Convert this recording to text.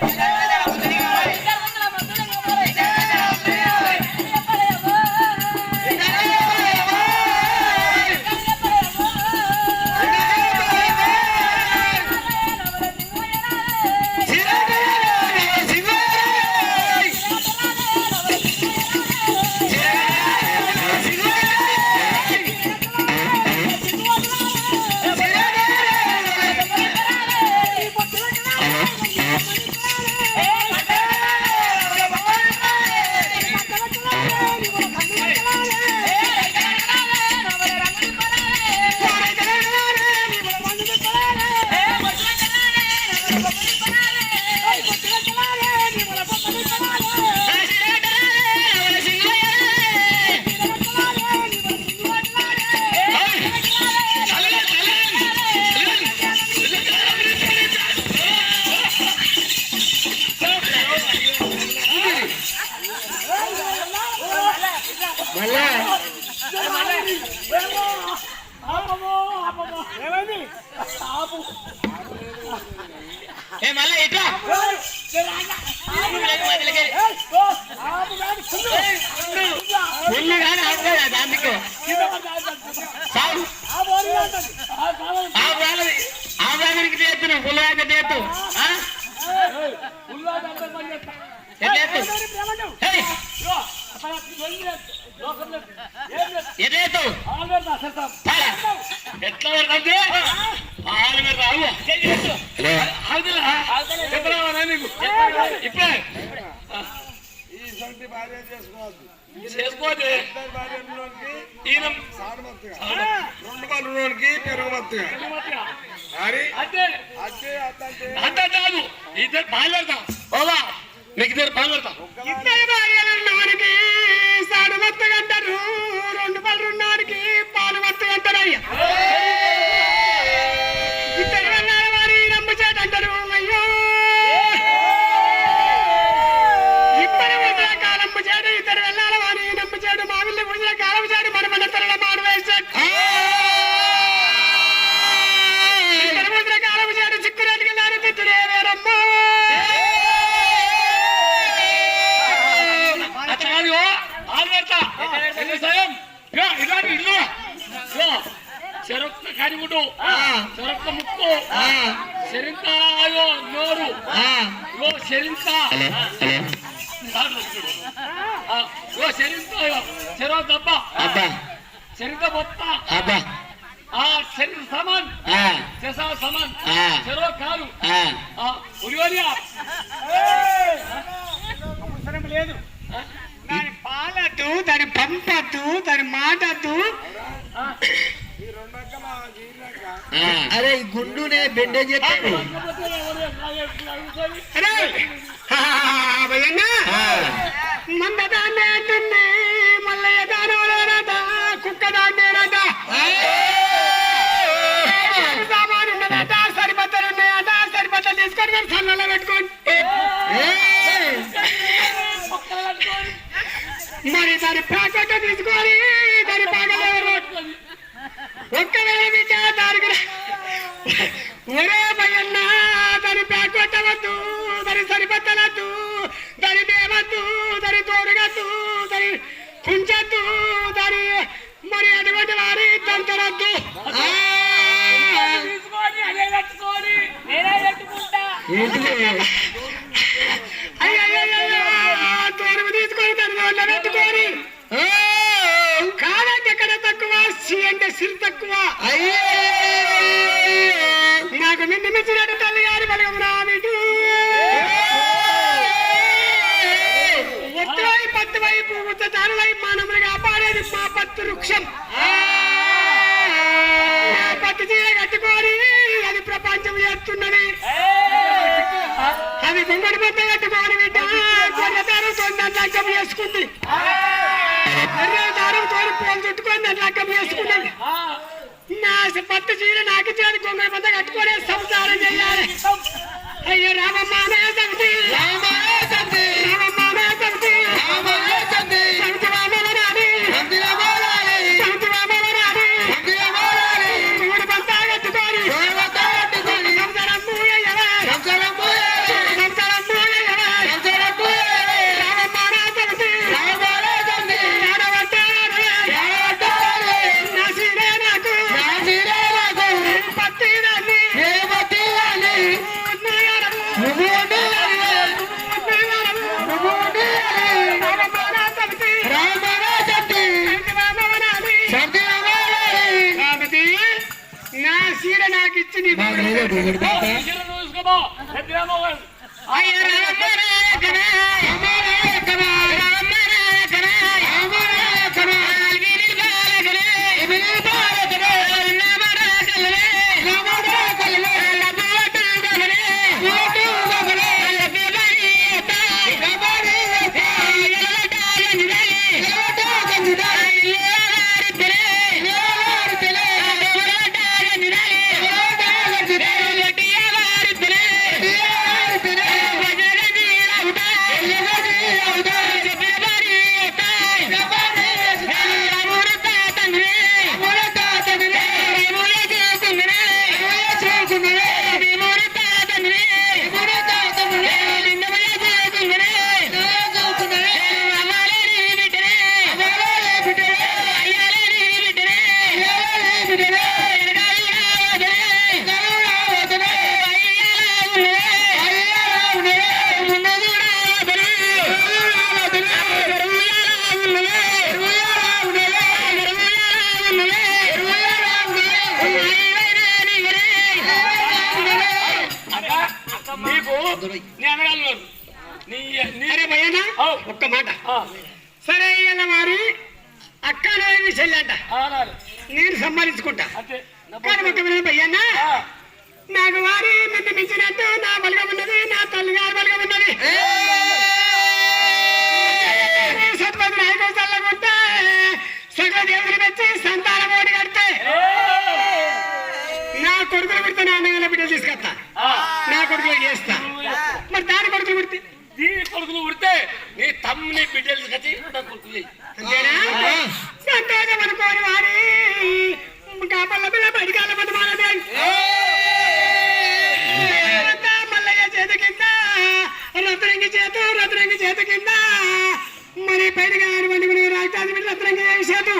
మళ్ళా ఏ మళ్ళా ఇట్లా పుల్లు కానీ చాలు ఆ? వాళ్ళది ఆ వాళ్ళకి చేస్తూ ఎట్లా ఎట్లా ఇప్పుడే ఈ చేసుకోవద్దు చేసుకోవద్దు. ఈయన రెండు పనులు ఉన్నోడికి అదే అంత కాదు ఇద్దరు బాగా బాబా మీకు ఇద్దరు బాగా ఇద్దరు భార్యలున్నవారికి సాడు మత్తగా అంటారు రెండు పళ్ళు పాలు మత్తగా అంటారు అయ్యా చెరొక్క కనిముడు చెరొక్క ముక్కు చెరింక అయ్యో నోరు చెరింక ఇగో చెరింక ఇగో చెరో దెబ్బ చెరింక బొత్త ఆ శరీర సమాన్. చెసా సమాన్. చెరో ఆ. ఉరివరియా లేదు దాని పాలద్దు దాని పంపద్దు దాని మాటద్దు అరే గుండునే మల్లయ్య దానవలేనట కుక్క ఉన్నదట సరిపత్తలు ఉన్నాయట సరిపత్తలు తీసుకొని మీరు సన్నలో పెట్టుకోండి. మరి దాని ప్యాకెట్ తీసుకొని దాని పాకలు ఒక్కవేళ బిడ్డ దానికి ఒరే భయన్న దాని బ్యాగ్ కొట్టవద్దు దాని సరిపత్తలద్దు దాని మేమద్దు దాని తోడుగద్దు దాని కుంచద్దు దాని మరి అటువంటి వారి తంతరద్దు తీసుకొని అదే కట్టుకొని అయ్యో తీసుకొని సిరి తక్కువ. నాకు నిన్ను మించినట్టు తల్లి గారి బలగం రామిటు ఉత్తరాయి పత్తి వైపు ఉత్తరాలు వైపు కాపాడేది మా పత్తు వృక్షం. పత్తు చీర కట్టుకొని అది ప్రపంచం చేస్తున్నది అది గుంగడి పెద్ద కట్టుకొని బిడ్డ గొర్రె దారంతో దాన్ని చేసుకుంది. లగ్గం చేసుకున్నది నా పట్టు చీర నాకు చేరి గొంగడి పెద్ద కట్టుకొని సంసారం చేయాలి. అయ్యో రామమ్మ సంగతి నీ మాకు లేదు ఒకటి పాట ఇద్దరు ఒక్క మాట. సరే ఇలా మరి అక్క అనేది చెల్లంట. నేను సంపాదించుకుంటా కానీ భయ్యన్నా. నాకు వారి మిద్ది మించినట్టు నా బలగం ఉన్నది నా తల్లి గారి బలగం ఉన్నది. సత్పతి నాయకుడు చల్లకుంటే సకల దేవుని పెట్టి కొడుకులు పుడితే నా అన్నగానే బిడ్డలు తీసుకొస్తా. నా కొడుకులు చేస్తా? మరి దాని కొడుకులు పుడితే? దీని కొడుకులు ఉడితే నీ తమ్ముని బిడ్డలు కట్టి కొడుకులు సంతోషం అనుకోని వారి కాపల్ల పిల్ల బడికాల మంది మానదే మల్లయ్య చేతి కింద రత్నంగి చేతు రత్నంగి చేతి కింద. మరి పైన గారి వండుకునే రాజధాని రత్నంగి చేతు.